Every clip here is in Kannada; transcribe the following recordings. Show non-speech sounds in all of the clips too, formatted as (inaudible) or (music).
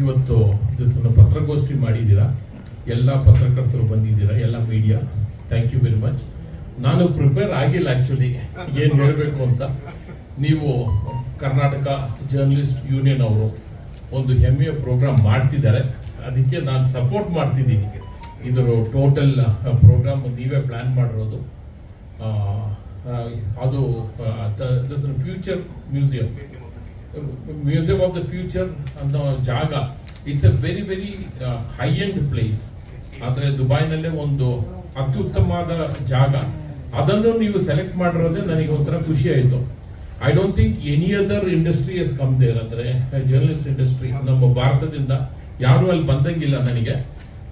ಇವತ್ತು ದಿವಸ ಪತ್ರಗೋಷ್ಠಿ ಮಾಡಿದ್ದೀರಾ? ಎಲ್ಲ ಪತ್ರಕರ್ತರು ಬಂದಿದ್ದೀರಾ? ಎಲ್ಲ media thank you very much ನಾನು ಪ್ರಿಪೇರ್ ಆಗಿಲ್ಲ ಆ್ಯಕ್ಚುಲಿ ಏನು ಹೇಳಬೇಕು ಅಂತ. ನೀವು ಕರ್ನಾಟಕ ಜರ್ನಲಿಸ್ಟ್ ಯೂನಿಯನ್ ಅವರು ಒಂದು ಹೆಮ್ಮೆಯ ಪ್ರೋಗ್ರಾಮ್ ಮಾಡ್ತಿದ್ದಾರೆ. ಅದಕ್ಕೆ ನಾನು ಸಪೋರ್ಟ್ ಮಾಡ್ತಿದ್ದೀನಿ ಇದರ ಟೋಟಲ್ ಪ್ರೋಗ್ರಾಮ್ ನೀವೇ ಪ್ಲ್ಯಾನ್ ಮಾಡಿರೋದು. ಅದು future museum museum of the future ಅನ್ನೋ ಜಾಗ. It's a very very high end place ಆದರೆ ದುಬೈನಲ್ಲೇ ಒಂದು ಅತ್ಯುತ್ತಮವಾದ ಜಾಗ. ಅದನ್ನು ನೀವು ಸೆಲೆಕ್ಟ್ ಮಾಡಿರೋದೇ ನನಗೆ ಒಂಥರ ಖುಷಿ ಆಯಿತು. I don't think any other industry has come there ಅಂದರೆ ಜರ್ನಲಿಸ್ಟ್ ಇಂಡಸ್ಟ್ರಿ ನಮ್ಮ ಭಾರತದಿಂದ ಯಾರೂ ಅಲ್ಲಿ ಬಂದಂಗಿಲ್ಲ ನನಗೆ.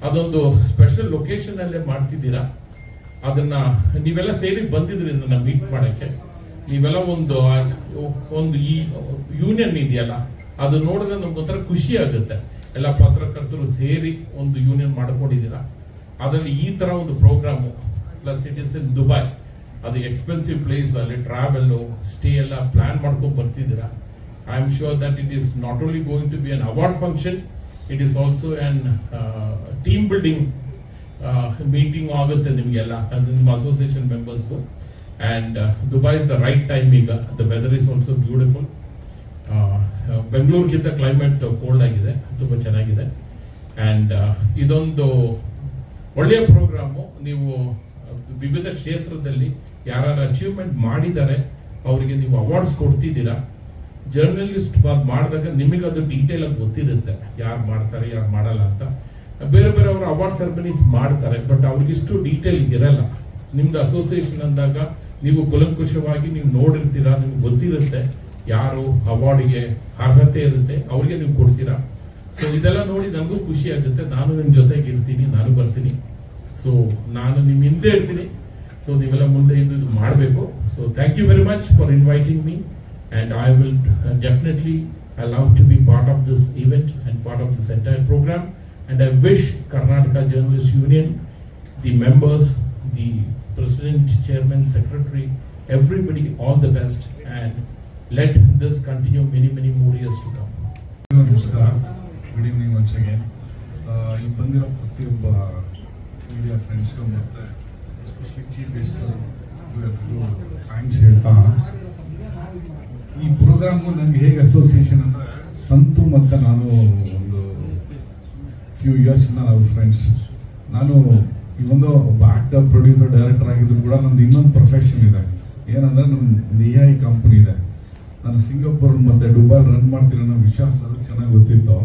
ಅದೊಂದು ಸ್ಪೆಷಲ್ ಲೊಕೇಶನಲ್ಲೇ ಮಾಡ್ತಿದ್ದೀರಾ. ಅದನ್ನ ನೀವೆಲ್ಲ ಸೇರಿ ಬಂದಿದ್ರಿ ನನ್ನ ಮೀಟ್ ಮಾಡಕ್ಕೆ. ನೀವೆಲ್ಲ ಒಂದು ಒಂದು ಈ ಯೂನಿಯನ್ ಇದೆಯಲ್ಲ, ಅದು ನೋಡಿದ್ರೆ ನಮ್ಗೊಂಥರ ಖುಷಿ ಆಗುತ್ತೆ. ಎಲ್ಲ ಪತ್ರಕರ್ತರು ಸೇರಿ ಒಂದು ಯೂನಿಯನ್ ಮಾಡ್ಕೊಂಡಿದ್ದೀರಾ? ಅದರಲ್ಲಿ ಈ ತರ ಒಂದು programme plus it is in Dubai ಅದು ಎಕ್ಸ್ಪೆನ್ಸಿವ್ ಪ್ಲೇಸ್ ಅಲ್ಲಿ ಟ್ರಾವೆಲ್ಲು ಸ್ಟೇ ಎಲ್ಲ ಪ್ಲಾನ್ ಮಾಡ್ಕೊಂಡು ಬರ್ತಿದ್ದೀರಾ? I am sure that it is not only going to be an award function it is also an team building meeting ಆಗುತ್ತೆ ನಿಮಗೆಲ್ಲ ನಿಮ್ಮ association ಮೆಂಬರ್ಸ್ಗೂ and Dubai is the right time ಈಗ. The weather is also beautiful ಬೆಂಗಳೂರಿಗಿಂತ climate cold ಆಗಿದೆ. ತುಂಬ ಚೆನ್ನಾಗಿದೆ. ಆ್ಯಂಡ್ ಇದೊಂದು ಒಳ್ಳೆಯ ಪ್ರೋಗ್ರಾಮು ನೀವು ವಿವಿಧ ಕ್ಷೇತ್ರದಲ್ಲಿ ಯಾರು ಅಚೀವ್ಮೆಂಟ್ ಮಾಡಿದ್ದಾರೆ, ಅವರಿಗೆ ನೀವು ಅವಾರ್ಡ್ಸ್ ಕೊಡ್ತಿದ್ದೀರಾ. ಜರ್ನಲಿಸ್ಟ್ ಮಾಡಿದಾಗ ನಿಮಗೆ ಅದು ಡೀಟೇಲ್ ಗೊತ್ತಿರುತ್ತೆ. ಯಾರು ಮಾಡ್ತಾರೆ, ಯಾರು ಮಾಡಲ್ಲ ಅಂತ. ಬೇರೆ ಬೇರೆ ಅವರು ಅವಾರ್ಡ್ ಸೆರೆಮನೀಸ್ ಮಾಡ್ತಾರೆ ಬಟ್ ಅವ್ರಿಗಿಷ್ಟು ಡೀಟೇಲ್ ಇರಲ್ಲ ನಿಮ್ದು ಅಸೋಸಿಯೇಷನ್ ಅಂದಾಗ ನೀವು ಕುಲಂಕುಷವಾಗಿ ನೀವು ನೋಡಿರ್ತೀರಾ, ನಿಮ್ಗೆ ಗೊತ್ತಿರುತ್ತೆ ಯಾರು ಅವಾರ್ಡ್ಗೆ ಅರ್ಹತೆ ಇರುತ್ತೆ, ಅವ್ರಿಗೆ ನೀವು ಕೊಡ್ತೀರಾ. ಸೊ ಇದೆಲ್ಲ ನೋಡಿ ನನಗೂ ಖುಷಿ ಆಗುತ್ತೆ. ನಾನು ನಿಮ್ಮ ಜೊತೆಗೆ ಇರ್ತೀನಿ, ನಾನು ಬರ್ತೀನಿ. ಸೊ ನಾನು ನಿಮ್ಮ ಹಿಂದೆ ಇರ್ತೀನಿ. ಸೊ ನೀವೆಲ್ಲ ಮುಂದೆ ಇದು ಇದು ಮಾಡಬೇಕು. So thank you very much for inviting me and I will definitely I love to be part of this event and part of this entire programme and I wish Karnataka journalist union the members the president, chairman, secretary, everybody, all the best, and let this continue many, many more years to come. ನಮಸ್ಕಾರ. ಗುಡ್ ಈವ್ನಿಂಗ್ ಒನ್ಸ್ ಅಗೇನ್ ಇಲ್ಲಿ ಬಂದಿರೋ ಪ್ರತಿಯೊಬ್ಬ ಮೀಡಿಯಾ ಫ್ರೆಂಡ್ಸ್ಗೂ ಮತ್ತು ಎಸ್ಪೆಷಲಿ ಚೀಫ್ ಗೆಸ್ಟ್ ಥ್ಯಾಂಕ್ಸ್ ಹೇಳ್ತಾ ಈ ಪ್ರೋಗ್ರಾಮು ನನಗೆ ಹೇಗೆ ಅಸೋಸಿಯೇಷನ್ ಅಂದರೆ ಸಂತು ಮತ್ತು ನಾನು ಒಂದು ಫ್ಯೂ ಇಯರ್ಸಿಂದ ನಾವು ಫ್ರೆಂಡ್ಸ್ ನಾನು ಈ ಒಬ್ಬ ಆಕ್ಟರ್ ಪ್ರೊಡ್ಯೂಸರ್ ಡೈರೆಕ್ಟರ್ ಆಗಿದ್ರು ಕೂಡ ನಂದು ಇನ್ನೊಂದು ಪ್ರೊಫೆಷನ್ ಇದೆ. ಏನಂದ್ರೆ ಎ ಐ ಕಂಪ್ನಿ ಇದೆ. ನಾನು ಸಿಂಗಾಪುರ್ ಮತ್ತು ದುಬೈ ರನ್ ಮಾಡ್ತೀನಿ ಅನ್ನೋ ವಿಶ್ವಾಸ ಅದು ಚೆನ್ನಾಗಿ ಗೊತ್ತಿತ್ತು.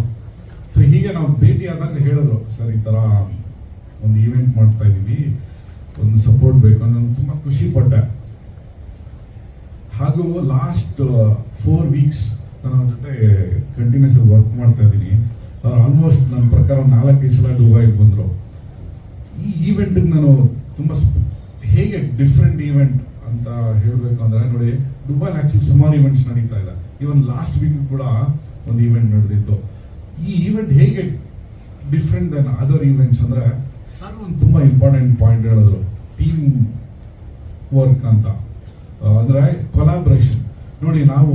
ಸೊ ಹೀಗೆ ನಾವು ಭೇಟಿ ಆದಾಗ ಹೇಳಿದ್ರು, ಸರ್, ಈ ಥರ ಒಂದು ಈವೆಂಟ್ ಮಾಡ್ತಾ ಇದ್ದೀವಿ ಒಂದು ಸಪೋರ್ಟ್ ಬೇಕು. ನಾನು ತುಂಬ ಖುಷಿ ಪಟ್ಟೆ. ಹಾಗೂ ಲಾಸ್ಟ್ ಫೋರ್ ವೀಕ್ಸ್ ನಾನು ಅವ್ರ ಜೊತೆ ಕಂಟಿನ್ಯೂಸ್ ವರ್ಕ್ ಮಾಡ್ತಾ ಇದ್ದೀನಿ ಅವ್ರು ಆಲ್ಮೋಸ್ಟ್ ನನ್ನ ಪ್ರಕಾರ ನಾಲ್ಕೈದು ಸಲ ದುಬೈಗೆ ಬಂದರು. ಈ ಈವೆಂಟಿಗೆ ನಾನು ತುಂಬ ಹೇಗೆ ಡಿಫ್ರೆಂಟ್ ಈವೆಂಟ್ ಅಂತ ಹೇಳಬೇಕು ಅಂದರೆ ನೋಡಿ ದುಬೈಲಿ ಆ್ಯಕ್ಚುಲಿ ಸುಮಾರು ಈವೆಂಟ್ಸ್ ನಡೀತಾ ಇದೆ. ಇವನ್ ಲಾಸ್ಟ್ ವೀಕ್ ಕೂಡ ಒಂದು ಈವೆಂಟ್ ನಡೆದಿತ್ತು. ಈ ಈವೆಂಟ್ ಹೇಗೆ ಡಿಫ್ರೆಂಟ್ ದೆನ್ ಅದರ್ ಈವೆಂಟ್ಸ್ ಅಂದರೆ ಸರ್ ಒಂದು ತುಂಬ ಇಂಪಾರ್ಟೆಂಟ್ ಪಾಯಿಂಟ್ ಹೇಳಿದ್ರು. ಟೀಮ್ ವರ್ಕ್ ಅಂತ. ಅಂದರೆ ಕೊಲಾಬ್ರೇಷನ್ ನೋಡಿ, ನಾವು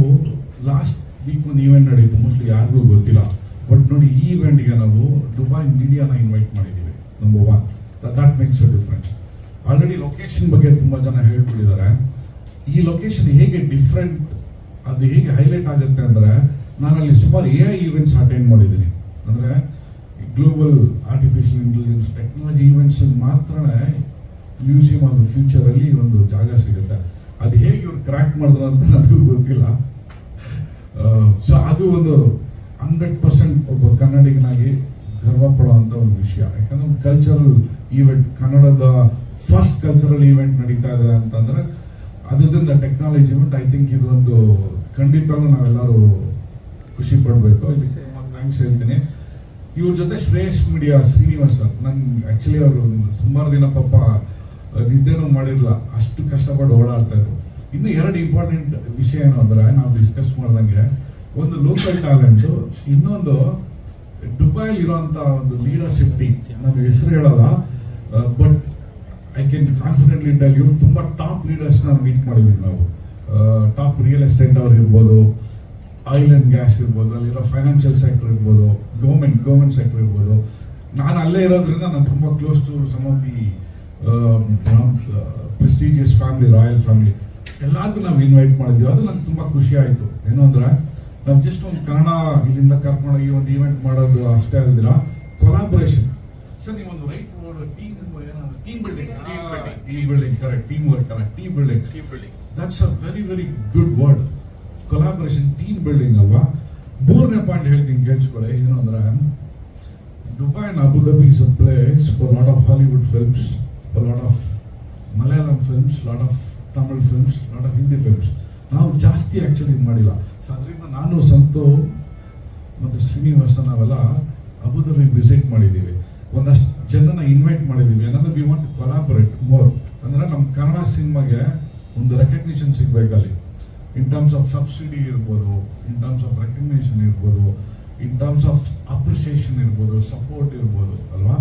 ಲಾಸ್ಟ್ ವೀಕ್ ಒಂದು ಈವೆಂಟ್ ನಡೀತು. ಮೋಸ್ಟ್ಲಿ ಯಾರಿಗೂ ಗೊತ್ತಿಲ್ಲ. ಬಟ್ ನೋಡಿ, ಈ ಈವೆಂಟ್ಗೆ ನಾವು ದುಬೈ ಮೀಡಿಯಾನ ಇನ್ವೈಟ್ ಮಾಡಿದ್ದೀವಿ number one that makes a difference already location ಬಗ್ಗೆ ತುಂಬ ಜನ ಹೇಳ್ಬಿಟ್ಟಿದ್ದಾರೆ ಈ ಲೊಕೇಶನ್ ಹೇಗೆ ಡಿಫ್ರೆಂಟ್ ಅದು ಹೇಗೆ ಹೈಲೈಟ್ ಆಗುತ್ತೆ ಅಂದರೆ ನಾನಲ್ಲಿ ಸುಮಾರು ಎ ಐ ಈವೆಂಟ್ಸ್ ಅಟೆಂಡ್ ಮಾಡಿದ್ದೀನಿ. ಅಂದರೆ global artificial intelligence technology events ಮಾತ್ರ ಮ್ಯೂಸಿಯಂ ಆಫ್ ಫ್ಯೂಚರಲ್ಲಿ ಒಂದು ಜಾಗ ಸಿಗುತ್ತೆ. ಅದು ಹೇಗೆ ಇವ್ರು ಕ್ರ್ಯಾಕ್ ಮಾಡಿದ್ರು ಅಂತ ನನಗೂ ಗೊತ್ತಿಲ್ಲ. (laughs) ಸೊ ಅದು ಒಂದು ಹಂಡ್ರೆಡ್ ಪರ್ಸೆಂಟ್ ಒಬ್ಬ ಕನ್ನಡಿಗನಾಗಿ ಗರ್ವ ಅಂತ ಒಂದು ವಿಷಯ. ಯಾಕಂದ್ರೆ ಒಂದು ಕಲ್ಚರಲ್ ಈವೆಂಟ್ ಕನ್ನಡದ ಫಸ್ಟ್ ಕಲ್ಚರಲ್ ಈವೆಂಟ್ ನಡೀತಾ ಇದೆ ಅಂತಂದ್ರೆ ಅದರಿಂದ ಟೆಕ್ನಾಲಜಿ ಬಟ್ ಐ ಥಿಂಕ್ ಇದೊಂದು ಒಂದು ಖಂಡಿತವೂ ನಾವೆಲ್ಲರೂ ಖುಷಿ ಪಡಬೇಕು. ಥ್ಯಾಂಕ್ಸ್ ಹೇಳ್ತೀನಿ. ಇವ್ರ ಜೊತೆ ಶ್ರೇಯಸ್ ಮೀಡಿಯಾ ಶ್ರೀನಿವಾಸ್ ಸರ್ ನಂಗೆ ಆ್ಯಕ್ಚುಲಿ ಅವರು ಸುಮಾರು ದಿನ ಪಾಪ ನಿದ್ದೆನೂ ಮಾಡಿರಲಿಲ್ಲ. ಅಷ್ಟು ಕಷ್ಟಪಟ್ಟು ಓಡಾಡ್ತಾ ಇದ್ರು. ಇನ್ನು ಎರಡು ಇಂಪಾರ್ಟೆಂಟ್ ವಿಷಯ ಏನು ಅಂದರೆ ನಾವು ಡಿಸ್ಕಸ್ ಮಾಡ್ದಂಗೆ, ಒಂದು ಲೋಕಲ್ ಟ್ಯಾಲೆಂಟು ಇನ್ನೊಂದು ದುಬೈಲಿ ಇರುವಂಥ ಒಂದು ಲೀಡರ್ಶಿಪ್ ಟೀಮ್ ನಾನು ಹೆಸರು ಹೇಳಲ್ಲ but I can confidently tell you ತುಂಬ ಟಾಪ್ ಲೀಡರ್ಸ್ನ ಮೀಟ್ ಮಾಡಿದ್ವಿ ನಾವು. ಟಾಪ್ ರಿಯಲ್ ಎಸ್ಟೇಟ್ ಅವ್ರು ಇರ್ಬೋದು ಆಯಿಲ್ ಆ್ಯಂಡ್ ಗ್ಯಾಸ್ ಇರ್ಬೋದು, ಅಲ್ಲಿರೋ ಫೈನಾನ್ಷಿಯಲ್ ಸೆಕ್ಟರ್ ಇರ್ಬೋದು ಗೌರ್ಮೆಂಟ್ ಗೌರ್ಮೆಂಟ್ ಸೆಕ್ಟರ್ ಇರ್ಬೋದು. ನಾನು ಅಲ್ಲೇ ಇರೋದ್ರಿಂದ ನಾನು ತುಂಬ close to some of the prestigious family royal family ಎಲ್ಲರಿಗೂ ನಾವು ಇನ್ವೈಟ್ ಮಾಡಿದ್ವಿ ಅದು ನಂಗೆ ತುಂಬ ಖುಷಿ ಆಯಿತು. ಏನು ಅಂದ್ರೆ ನಾವು ಜಸ್ಟ್ ಒಂದು ಕನ್ನಡ ಇಲ್ಲಿಂದ ಕರ್ಕೊಂಡೋಗಿ ಒಂದು ಈವೆಂಟ್ ಮಾಡೋದು ಅಷ್ಟೇ ಅಲ್ದಿರ? ಕೊಲಾಬ್ರೇಷನ್ ಸರ್ ನೀವು ಒಂದು right team team building. Team building correct team work correct team building team building that's a very very good word collaboration team building ಅಲ್ವಾ? ಮೂರನೇ ಪಾಯಿಂಟ್ ಹೇಳ್ತೀನಿ ಕೇಳಿಸ್ಕೊಳ್ಳಿ. ಏನು ಅಂದ್ರೆ Dubai and Abu Dhabi is a place for lot of Hollywood films for lot of Malayalam films lot of Tamil films lot of Hindi films ನಾವು ಜಾಸ್ತಿ ಆ್ಯಕ್ಚುಲಿ ಮಾಡಿಲ್ಲ. ಸೊ ಅದರಿಂದ ನಾನು ಸಂತು ಮತ್ತು ಶ್ರೀನಿವಾಸ ನಾವೆಲ್ಲ ಅಬುದಾಬಿ ವಿಸಿಟ್ ಮಾಡಿದ್ದೀವಿ. ಒಂದಷ್ಟು ಜನನ ಇನ್ವೈಟ್ ಮಾಡಿದ್ದೀವಿ. ಏನಂದ್ರೆ ವಿ ವಾಂಟ್ ಕೊಲಾಬರೇಟ್ ಮೋರ್ ಅಂದರೆ ನಮ್ಮ ಕನ್ನಡ ಸಿನಿಮಾಗೆ ಒಂದು ರೆಕಗ್ನಿಷನ್ ಸಿಗ್ಬೇಕಲ್ಲಿ. ಇನ್ ಟರ್ಮ್ಸ್ ಆಫ್ ಸಬ್ಸಿಡಿ ಇರ್ಬೋದು ಇನ್ ಟರ್ಮ್ಸ್ ಆಫ್ ರೆಕಗ್ನಿಷನ್ ಇರ್ಬೋದು ಇನ್ ಟರ್ಮ್ಸ್ ಆಫ್ ಅಪ್ರಿಸಿಯೇಷನ್ ಇರ್ಬೋದು ಸಪೋರ್ಟ್ ಇರ್ಬೋದು, ಅಲ್ವಾ?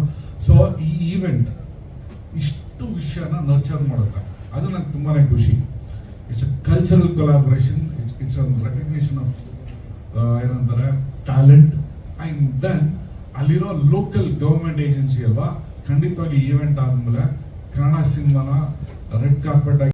ಸೊ ಈ ಈವೆಂಟ್ ಇಷ್ಟು ವಿಷಯನ ನರ್ಚರ್ ಮಾಡುತ್ತೆ. ಅದು ನಂಗೆ ತುಂಬಾನೇ ಖುಷಿ. It's a cultural collaboration it's a recognition of ಏನಂತಾರೆ ಟ್ಯಾಲೆಂಟ್ ಅಂಡ್ ದೆನ್ ಅಲ್ಲಿರೋ ಲೋಕಲ್ ಗೌರ್ಮೆಂಟ್ ಏಜೆನ್ಸಿ ಅಲ್ವಾ, ಖಂಡಿತವಾಗಿ ಈವೆಂಟ್ ಆದ್ಮೇಲೆ ಕನ್ನಡ ಸಿನಿಮಾನ ರೆಡ್ ಕಾರ್ಪೆಟ್ ಆಗಿ